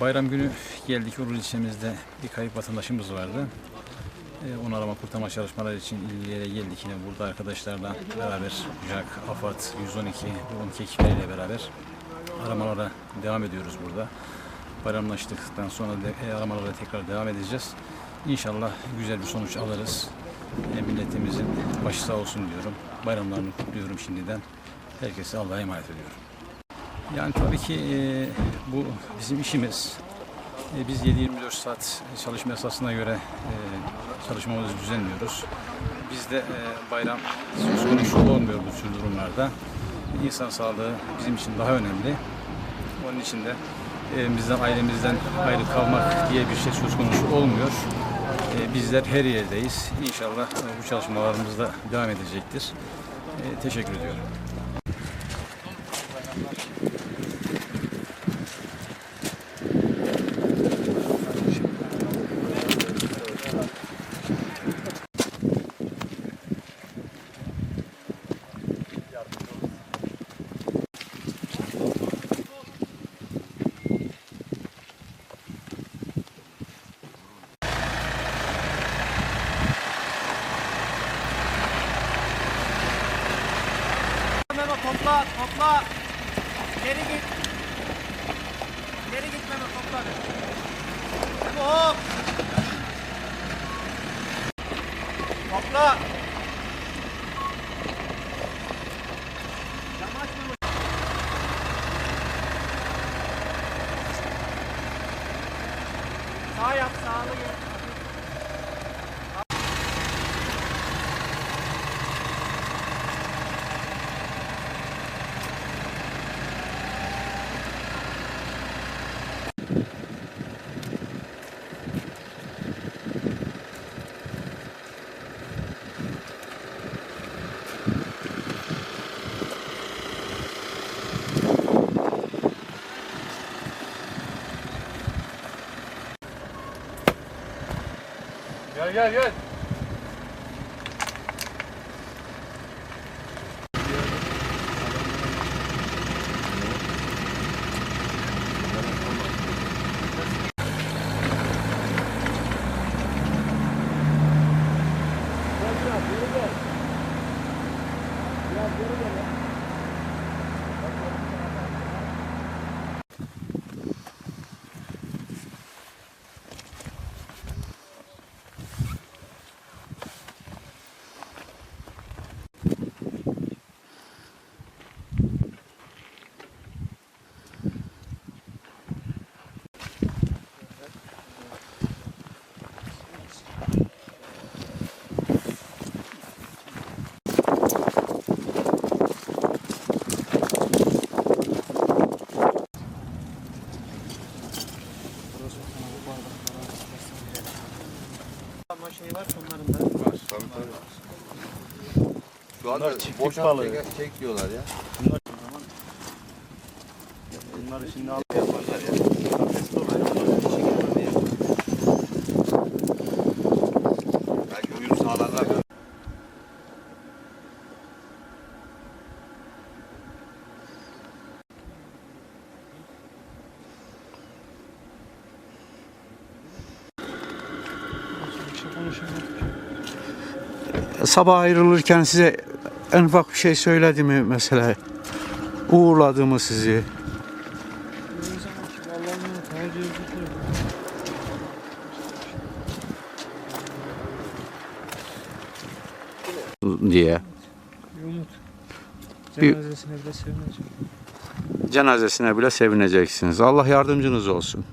Bayram günü geldik Urul ilçemizde bir kayıp vatandaşımız vardı. Ee, onu arama kurtarma çalışmaları için illere geldik yine burada arkadaşlarla beraber JAK, AFAD, 112 ve 12 ekipleriyle beraber aramalara devam ediyoruz burada. Bayramlaştıktan sonra de, e, aramalara tekrar devam edeceğiz. İnşallah güzel bir sonuç alırız. E, milletimizin başı sağ olsun diyorum. Bayramlarını kutluyorum şimdiden. Herkese Allah'a emanet ediyorum. Yani tabii ki e, bu bizim işimiz. E, biz 7-24 saat çalışma esasına göre e, çalışmamızı düzenliyoruz. Bizde e, bayram söz konusu olmuyor bu tür durumlarda. İnsan sağlığı bizim için daha önemli. Onun için de evimizden, ailemizden ayrı kalmak diye bir şey söz konusu olmuyor. E, bizler her yerdeyiz. İnşallah e, bu çalışmalarımız da devam edecektir. E, teşekkür ediyorum. Topla, topla. Geri git. Geri git Memo topla. Memo hop. Topla. Sağ yap, sağlı gel. Gel gel gel. Ama şey var onların da. Tabii tabii. Şu anda boşalt balığı. çek, çek diyorlar ya. Bunları şimdi al. Yaparlar ya. Sabah ayrılırken size en ufak bir şey söyledi mi mesela? Uğurladı mı sizi? diye. Bir- Cenazesine bile sevinecek. Cenazesine bile sevineceksiniz. Allah yardımcınız olsun.